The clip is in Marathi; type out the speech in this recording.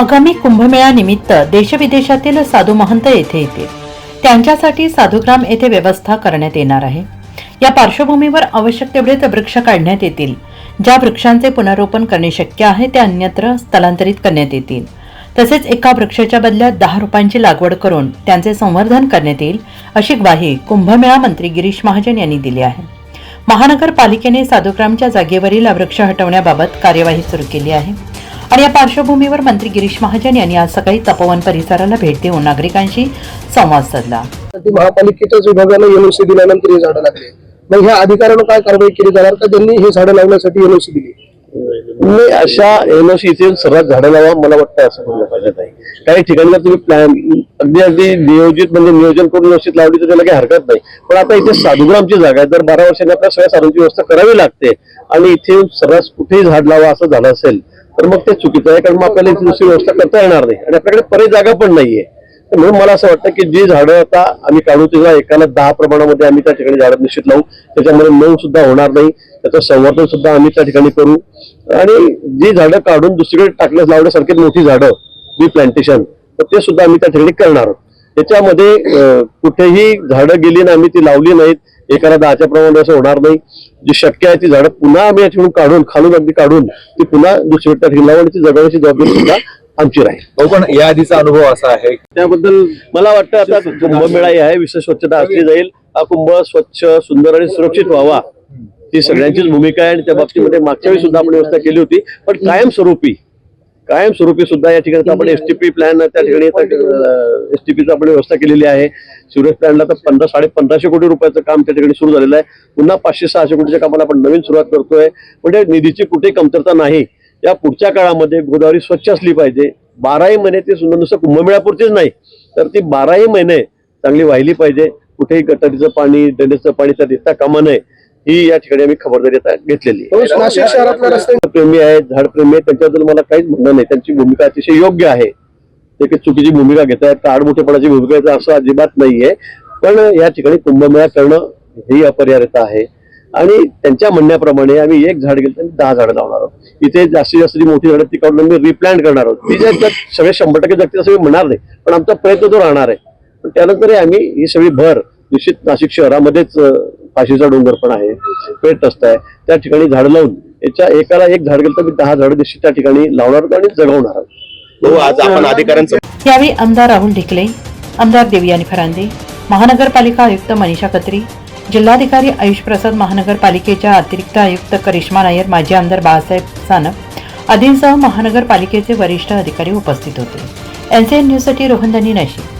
आगामी कुंभमेळानिमित्त देशविदेशातील साधू महंत येथे येतील. त्यांच्यासाठी साधुग्राम येथे व्यवस्था करण्यात येणार आहे. या पार्श्वभूमीवर आवश्यक तेवढेच वृक्ष काढण्यात येतील. ज्या वृक्षांचे पुनरोपण करणे शक्य आहे ते अन्यत्र स्थलांतरित करण्यात येतील. तसेच एका वृक्षाच्या बदल्यात दहा रुपयांची लागवड करून त्यांचे संवर्धन करण्यात येईल अशी ग्वाही कुंभमेळा मंत्री गिरीश महाजन यांनी दिली आहे. महानगरपालिकेने साधुग्रामच्या जागेवरील वृक्ष हटवण्याबाबत कार्यवाही सुरू केली आहे. आणि या पार्श्वभूमीवर मंत्री गिरीश महाजन यांनी आज सकाळी तपोवन परिसराला भेट देऊन नागरिकांशी संवाद साधला. ती महापालिकेच्याच विभागाला एनओसी दिल्यानंतर ही झाडं लागली. मग ह्या अधिकाऱ्यानं काय कारवाई केली जाणार? का ज्यांनी हे झाडं लावण्यासाठी एनओसी दिली? नाही अशा एनओसी इथे सर्वात झाडं लावा मला वाटतं असं म्हणलं पाहिजे नाही काही ठिकाणी जर तुम्ही प्लॅन अगदी अगदी नियोजित म्हणजे नियोजन करून व्यवस्थित लावली तर त्याला काही हरकत नाही. पण आता इथे साधुग्रामची जागा आहे तर बारा वर्षांनी आपल्या सगळ्या साधूंची व्यवस्था करावी लागते आणि इथे सर्रास कुठेही झाड लावा असं झालं असेल तर मग ते चुकीचं आहे कारण मग आपल्याला इथे दुसरी व्यवस्था करता येणार नाही. आणि आपल्याकडे पर्यायी जागा पण नाहीये. म्हणून मला असं वाटतं की जी झाडं आता आम्ही काढू तिला एकाला दहा प्रमाणामध्ये आम्ही त्या ठिकाणी झाडं निश्चित लावू. त्याच्यामध्ये नऊ सुद्धा होणार नाही. त्याचं संवर्धन सुद्धा आम्ही त्या ठिकाणी करू. आणि जी झाडं काढून दुसरीकडे टाकण्यास लावण्यासारखी मोठी झाडं बी प्लांटेशन तर ते सुद्धा आम्ही त्या ठिकाणी करणार आहोत. त्याच्यामध्ये कुठेही झाडं गेली ना आम्ही ती लावली नाहीत एकाला दहाच्या प्रमाणे असं होणार नाही. जी शक्य आहे ती झाडं पुन्हा आम्ही या ठिकाणी काढून खालून अगदी काढून ती पुन्हा त्या ठिकाणी लावू आणि ती जगवण्याची जबाबदारी सुद्धा आमची राहील. हो पण या आधीचा अनुभव असा आहे. त्याबद्दल मला वाटतं आता कुंभमेळा आहे विशेष स्वच्छता असली जाईल. हा कुंभ स्वच्छ सुंदर आणि सुरक्षित व्हावा. ही सगळ्यांचीच भूमिका आहे आणि त्या बाबतीमध्ये मागच्या वेळी सुद्धा आपण व्यवस्था केली होती. पण कायमस्वरूपी कायमस्वरूपी सुद्धा या ठिकाणी आपण एसटीपी प्लॅन त्या ठिकाणी एसटीपीची आपण व्यवस्था केलेली आहे. सिवरेज प्लॅनला तर पंधरा साडे पंधराशे कोटी रुपयाचं काम त्या ठिकाणी सुरू झालेलं आहे. पुन्हा पाचशे सहाशे कोटीच्या कामाला आपण नवीन सुरुवात करतोय. म्हणजे निधीची कुठेही कमतरता नाही. या पुढच्या काळामध्ये गोदावरी स्वच्छ असली पाहिजे. बाराही महिने ते सुद्धा नुसतं कुंभमेळ्यापुरतीच नाही. तर ती बाराही महिने चांगली वाहिली पाहिजे. कुठेही गटारीचं पाणी ड्रेनेजचं पाणी त्या देता कामा नये ही या ठिकाणी आम्ही खबरदारी आता घेतलेली आहे. हो, नाशिक शहरातल्या रस्ते प्रेमी आहेत झाडप्रेमी आहेत त्यांच्याबद्दल मला काहीच म्हणणं नाही. त्यांची भूमिका अतिशय योग्य आहे. ते काही चुकीची भूमिका घेत आहेत आडमोठेपणाची भूमिका घेत आहेत असं अजिबात नाहीये. पण या ठिकाणी कुंभमेळा करणं ही अपरिहार्यता आहे. आणि त्यांच्या म्हणण्याप्रमाणे आम्ही एक झाड गेलं तर आम्ही दहा झाडं लावणार आहोत. इथे जास्तीत जास्त जी मोठी झाडं ती काढून आम्ही रिप्लांट करणार आहोत. ती त्यात सगळे शंभर टक्के जगतील असं मी म्हणणार नाही पण आमचा प्रयत्न तो राहणार आहे. पण त्यानंतर आम्ही ही सगळी भर निश्चित नाशिक शहरामध्येच फाशीचा डोंगर पण आहे पेट रस्ता आहे त्या ठिकाणी झाडं लावून याच्या एकाला एक झाड गेलं तर मी दहा झाडं निश्चित त्या ठिकाणी लावणार आहोत आणि जगवणार. हो आज आपण अधिकाऱ्यांचं यावेळी आमदार राहुल ढिकले आमदार देवयानी फरांदे महानगरपालिका आयुक्त मनीषा कत्री जिल्हाधिकारी आयुष प्रसाद महानगरपालिकेच्या अतिरिक्त आयुक्त करिश्मा नायर माजी आमदार बाळासाहेब सानप आदींसह महानगरपालिकेचे वरिष्ठ अधिकारी उपस्थित होते. एनसीएन न्यूजसाठी रोहन दानी नाशिक.